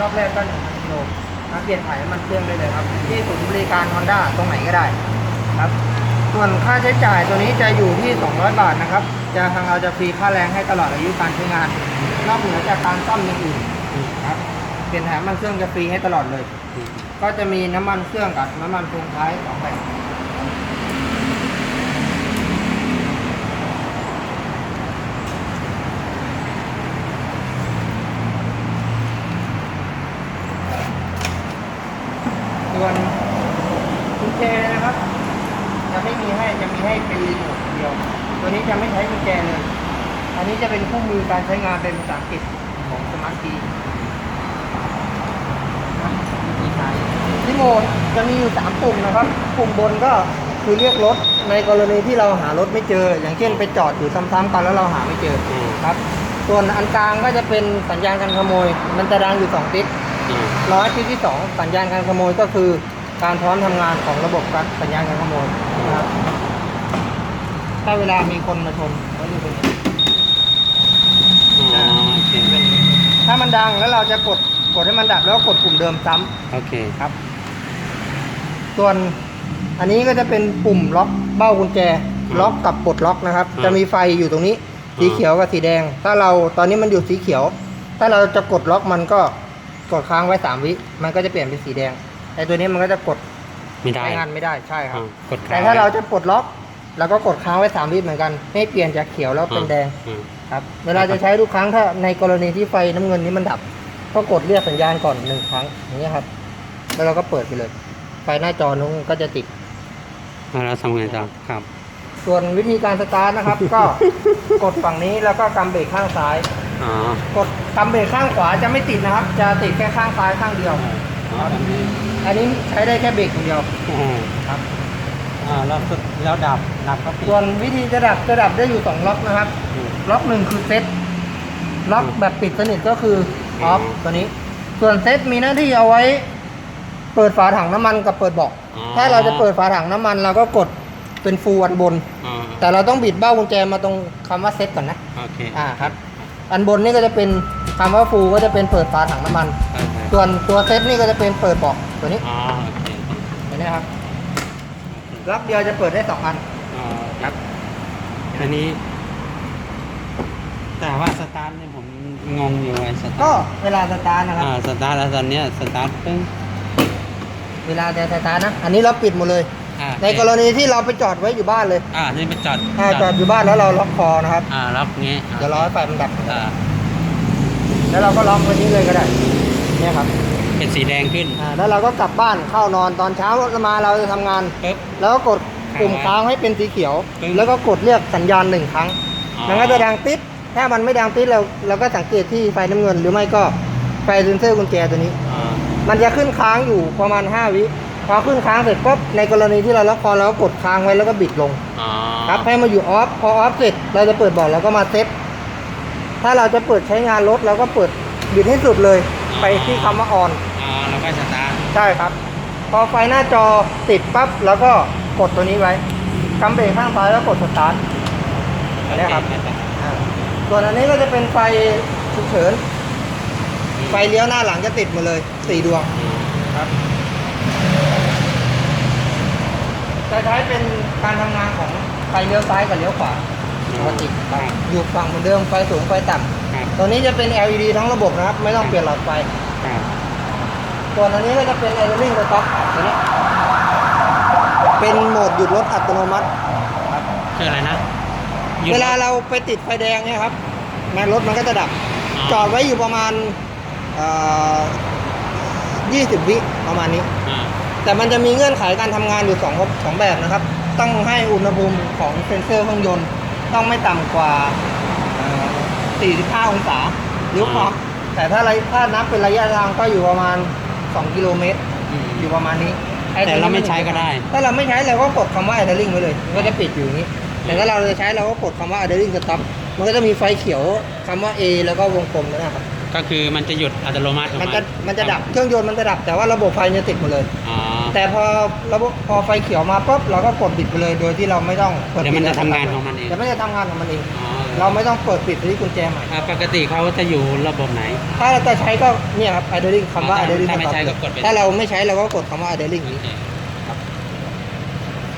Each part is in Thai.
รอบแรกก็หนึ่งกิโลมาเปลี่ยนถ่ายน้มันเครื่องได้เลยครับ ที่ศูนย์บริการ Honda ตรงไหนก็ได้ครับส่วนค่าใช้จ่ายตัวนี้จะอยู่ที่ 200 บาทนะครับ จะทางเราจะฟรีค่าแรงให้ตลอดอายุการใช้งาน นอกเหนือจากการซ่อมอย่างอื่นครับ เปลี่ยนถ่ายมันเครื่องจะฟรีให้ตลอดเลย ก็จะมีน้ำมันเครื่องกับน้ำมันพวงท้ายสองแบบส่วนกุญแจนะครับ จะไม่มี ให้เป็นรีโมทอย่างเดียว ตัวนี้จะไม่ใช้กุญแจเลย อันนี้จะเป็นคู่มือการใช้งานเป็นภาษาอังกฤษของสมาร์ทคีรีโมทจะมีอยู่สามปุ่มนะครับ ปุ่มบนก็คือเรียกรถในกรณีที่เราหารถไม่เจอ อย่างเช่นไปจอดอยู่ซ้ำๆกันแล้วเราหาไม่เจอครับ ส่วนอันกลางก็จะเป็นสัญญาณการขโมย มันจะดังอยู่สองติ๊กร้อยที่ที่สองสัญญาณการขโมยก็คือการพร้อมทำงานของระบบการสัญญาณการขโมยนะครับ ถ้าเวลามีคนมาชนก็อยู่ตรงนี้อ๋อโอเคถ้ามันดังแล้วเราจะกดกดให้มันดับแล้วก็กดปุ่มเดิมซ้ำโอเคครับ ส่วนอันนี้ก็จะเป็นปุ่มล็อกเบ้ากุญแจ ล็อกกับปลดล็อกนะครับอืมจะมีไฟอยู่ตรงนี้สีเขียวกับสีแดง ถ้าเราตอนนี้มันอยู่สีเขียว ถ้าเราจะกดล็อกมันก็กดค้างไว้สามวิ มันก็จะเปลี่ยนเป็นสีแดงไอ้ตัวนี้มันก็จะกดไม่ได้ ใช้งานไม่ได้ใช่ครับ อ่ากดแต่ถ้าเราจะปลดล็อก เราก็กดค้างไว้สามวิเหมือนกันให้เปลี่ยนจากเขียวแล้วเป็นแดงอืม ครับเวลาจะใช้ทุกครั้งถ้าในกรณีที่ไฟน้ำเงินนี้มันดับ ก็กดเรียกสัญญาณก่อนหนึ่งครั้งอย่างนี้ยครับ แล้วเราก็เปิดไปเลย ไฟหน้าจอนู้นก็จะติด แล้วเราทำไงต่อครับ ส่วนวิธีการสตาร์ทนะครับ ก็กดฝั่งนี้แล้วก็กำเบรกข้างซ้าย อ๋อ กดกำเบรกข้างขวาจะไม่ติดนะครับ จะติดแค่ข้างซ้ายข้างเดียว อ๋อแบบนี้อันนี้ใช้ได้แค่เบรกอย่างเดียวโอ้โหครับ อ่าแล้วสุดแล้วดับดับก็ปิดส่วนวิธีจะดับจะดับได้อยู่สองล็อกนะครับ อืม ล็อกหนึ่งคือเซตล็อกอืมแบบปิดสนิทก็คือออฟอืมตัวนี้ ส่วนเซตมีหน้าที่เอาไว้ เปิดฝาถังน้ำมันกับเปิดเบาะอ๋อ ถ้าเราจะเปิดฝาถังน้ำมันเราก็กดเป็นฟูอันบนอ๋อแต่เราต้องบิดเบ้ากุญแจมาตรงคำว่าเซตก่อนนะ โอเคอ่าครับ อันบนนี่ก็จะเป็นคำว่าฟูก็จะเป็นเปิดฝาถังน้ำมันโอเคส่วนตัวเซตนี่ก็จะเป็นเปิดเบาะตัวนี้อ๋อโอเคตัวนี้ครับ ล็อกเดียวจะเปิดได้สองอัน อ๋อครับ อันนี้ แต่ว่าสตาร์ทเนี่ยผมงงอยู่ไอ้สตาร์ทก็เวลาสตาร์ทนะครับ อ่าสตาร์ทแล้วตอนเนี้ยสตาร์ทปึ้งเวลาจะสตาร์ทนะ อันนี้เราปิดหมดเลย อ่าในกรณีที่เราไปจอดไว้อยู่บ้านเลยอ่านี่ไปจอดอ่าจอดอยู่บ้านแล้วเราล็อกคอนะครับ อ่าล็อกเงี้ยเดี๋ยวรอให้ไฟมันดับ อ่าแล้วเราก็ล็อกไว้นี้เลยก็ได้ เนี่ยครับ เป็นสีแดงขึ้น อ่าแล้วเราก็กลับบ้านเข้านอนตอนเช้ามาเราจะทำงาน ปึ๊บ แล้วก็กดปุ่มค้าค้างงให้เป็นสีเขียว ปึ๊บแล้วก็กดเรียกสัญญาณหนึ่งครั้ง อ๋อมันก็จะดังติดถ้ามันไม่ดังติดเราเราก็สังเกตที่ไฟน้ำเงิน หรือไม่ก็ไฟเซนเซอร์กุญแจตัวนี้ อ่ามันจะขึ้นค้างอยู่ประมาณ 5 วิพอขึ้นค้างเสร็จปุ๊บในกรณีที่เราล็อกคอเราก็กดค้างไว้แล้วก็บิดลงอ๋อครับให้มาอยู่ออฟพอออฟเสร็จเราจะเปิดบอร์ดเราก็มาเซตถ้าเราจะเปิดใช้งานรถเราก็เปิดบิดให้สุดเลยไปที่คำว่าออน ใช่ครับ พอไฟหน้าจอติดปั๊บแล้วก็กดตัวนี้ไว้กำเบรกข้างซ้ายแล้วกดสตาร์ทอันเนี้ยครับโอเอ่าส่วนอันนี้ก็จะเป็นไฟฉุกเฉิน ไฟเลี้ยวหน้าหลังจะติดหมาเลยสี่ดวงอืมครับจะใช้เป็นการทำงานของไฟเลี้ยวซ้ายกับเลี้ยวขวาปกติครับอยู่ฝั่งเหมือนเดิมไฟสูงไฟต่ครับำตัวนี้จะเป็น LED ทั้งระบบนะครับ ไม่ต้องเปลี่ยนหลอดไฟครับ ส่วนอันนี้ก็จะเป็น idling stop ตัวนี้เป็นโหมดหยุดรถอัตโนมัติ คืออะไรนะหยุดเวลาเราไปติดไฟแดงเนี่ยครับแม้รถมันก็จะดับอ๋อจอดไว้อยู่ประมาณเอ่อ20วิประมาณนี้ อ่าแต่มันจะมีเงื่อนไขการทำงานอยู่สองสองแบบนะครับ ต้องให้อุณหภูมิของเซ็นเซอร์เครื่องยนต์ ต้องไม่ต่ำกว่าเอ่อ45 องศาหรือความแต่ถ้าระถ้านับเป็นระยะทางก็อยู่ประมาณ 2กิโลเมตรอืมอยู่ประมาณนี้แต่เราไม่ใช้ก็ได้ ถ้าเราไม่ใช้เราก็กดคำว่า idling ไว้เลยมันก็จะปิดอยู่อย่างนี้ แต่ถ้าเราจะใช้เราก็กดคำว่า idling stop มันก็จะมีไฟเขียวคำว่า A แล้วก็วงกลมนะครับ ก็คือมันจะหยุดอัตโนมัติของมันจะนมันจะดับเครื่องยนต์มันจะดับ แต่ว่าระบบไฟจะติดหมดเลย อ๋อแต่พอระบบพอไฟเขียวมาปุ๊บเราก็กดปิดไปเลย โดยที่เราไม่ต้องปิเดี๋ยวมันจะทำงานของมันเองเดี๋ยวมันจะทำงานของมันเอง อ๋อเราไม่ต้องเปิดปิดที่กุญแจใหม่ อ่าปกติเขาจะอยู่ระบบไหน ถ้าเราจะใช้ก็เนี่ยครับ idling คำว่าถ้า idling ถ้าไม่ใช้ก็กดไป ถ้าเราไม่ใช้เราก็กดคำว่า idling โอเค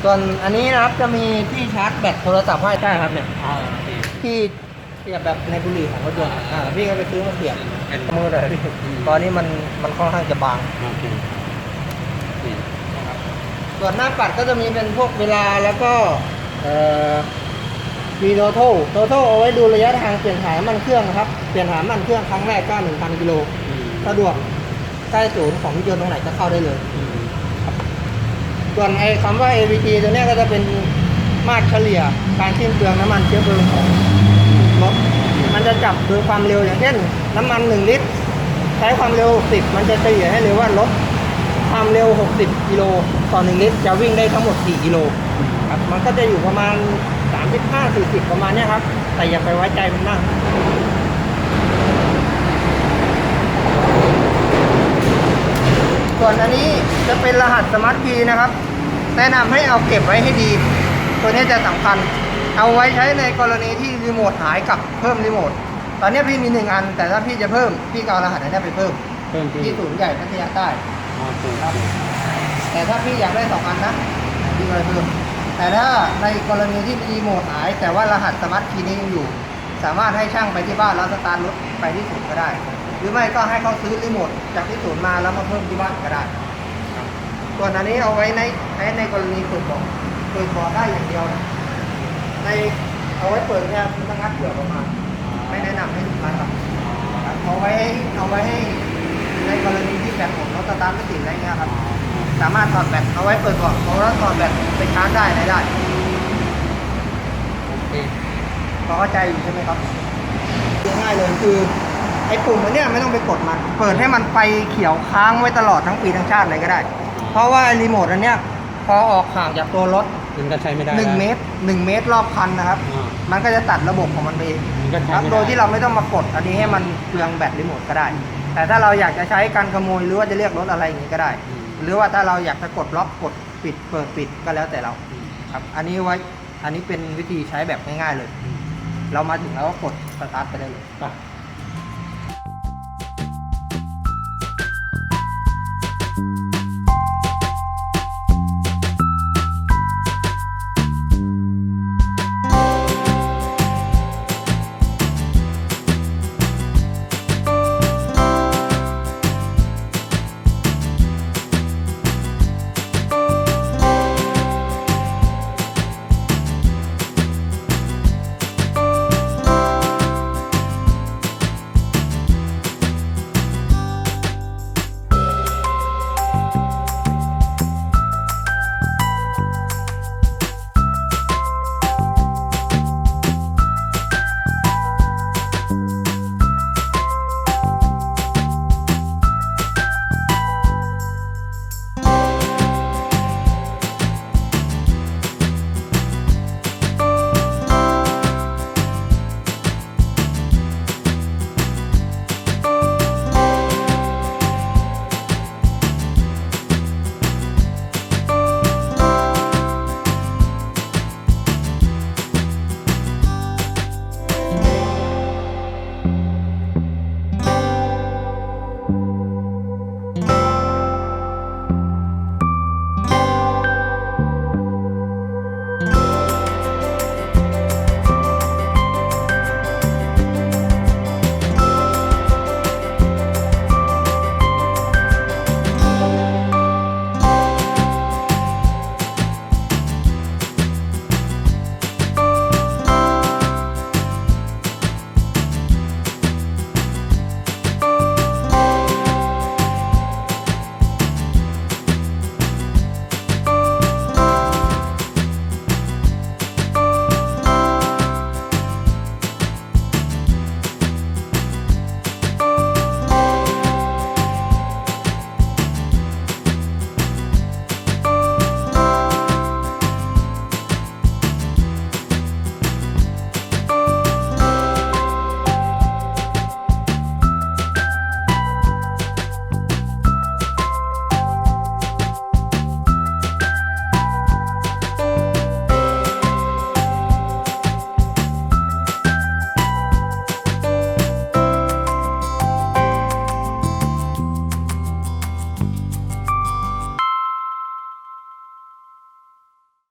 ส่วนอันนี้นะครับจะมีที่ชาร์จแบตโทรศัพท์ให้ได้ครับเนี่ยอ๋อโอเคที่ เสียบแบบในบุหรี่ของรถยนต์อ่าอ่าพี่ก็ไปซื้อมาเสียบเป็นมือเลยพี่อืมตอนนี้มันมันค่อนข้างจะบางโอเคนี่ส่วนหน้าปัดก็จะมีเป็นพวกเวลาแล้วก็เอ่อมีโทโทโทโทเอาไว้ดูระยะทางเปลี่ยนถ่ายน้ำมันเครื่องนะครับ เปลี่ยนถ่ายน้ำมันเครื่องครั้งแรกก็1,000กิโลอืมสะดวกใกล้ศูนย์ของรถยนต์ตรงไหนก็เข้าได้เลยอืมส่วนไอ้คำว่า AVT ตัวเนี้ยก็จะเป็นมาตรเฉลี่ยการสิ้นเปลืองน้ำมันเชื้อเพลิงของรถ มันจะจับคือความเร็วอย่างเช่น น้ำมัน 1 ลิตร ใช้ความเร็ว 10 มันจะเฉลี่ยให้เลยว่ารถความเร็ว 60 กิโลต่อ 1 ลิตร จะวิ่งได้ทั้งหมด 4 กิโลครับมันก็จะอยู่ประมาณ 35 40 ประมาณนี้ครับ แต่อย่าไปไว้ใจมันมากส่วนอันนี้จะเป็นรหัสสมาร์ทคีย์นะครับ แนะนำให้เอาเก็บไว้ให้ดี ตัวนี้จะสำคัญ เอาไว้ใช้ในกรณีที่รีโมทหายกับเพิ่มรีโมท ตอนนี้พี่มีหนึ่งอัน แต่ถ้าพี่จะเพิ่ม พี่ก็เอารหัสอันนี้ไปเพิ่ม เพิ่มที่ที่ศูนย์ใหญ่พัทยาใต้โอเคครับ แต่ถ้าพี่อยากได้สองอันนะพี่ก็ไปเพิ่ม แต่ถ้าในกรณีที่รีโมทหาย แต่ว่ารหัสสมาร์ทคีย์นี้ยังอยู่ สามารถให้ช่างไปที่บ้านแล้วสตาร์ทรถไปที่ศูนย์ก็ได้ หรือไม่ก็ให้เขาซื้อรีโมทจากที่ศูนย์มาแล้วมาเพิ่มที่บ้านก็ได้ ส่วนอันนี้เอาไว้ในใช้ในกรณีเปิดเบาะเปิดเบาะได้อย่างเดียวนะ ในเอาไว้เปิดเนี่ยคุณต้องงัดเปลือกออกมา ไม่แนะนำให้ลูกค้าทำครับเอาไว้ให้เอาไว้ให้ในกรณีที่แบตหมดรถสตาร์ทไม่ติดอะไรเงี้ยครับ สามารถถอดแบตเอาไว้เปิดเบาะเอาแล้วถอดแบตไปชาร์จได้ได้ได้โอเคพอเข้าใจอยู่ใช่ไหมครับง่ายเลยคือไอ้ปุ่มอันเนี้ยไม่ต้องไปกดมัน เปิดให้มันไฟเขียวค้างไว้ตลอดทั้งปีทั้งชาติเลยก็ได้ เพราะว่าไอ้รีโมทอันเนี้ยพอออกห่างจากตัวรถ มันก็ใช้ไม่ได้หนึ่งเมตรหนึ่งเมตรรอบคันนะครับมันก็จะตัดระบบของมันไปเองครับโดยที่เราไม่ต้องมากดอันนี้ให้มันเปลืองแบตรีโมทก็ได้ แต่ถ้าเราอยากจะใช้การขโมยหรือว่าจะเรียกรถอะไรอย่างนี้ก็ได้ หรือว่าถ้าเราอยากจะกดล็อกกดปิดเปิดปิดก็แล้วแต่เราครับ อันนี้ไว้อันนี้เป็นวิธีใช้แบบง่ายๆเลยเรามาถึงแล้วก็กดสตาร์ทไปได้เลย ไ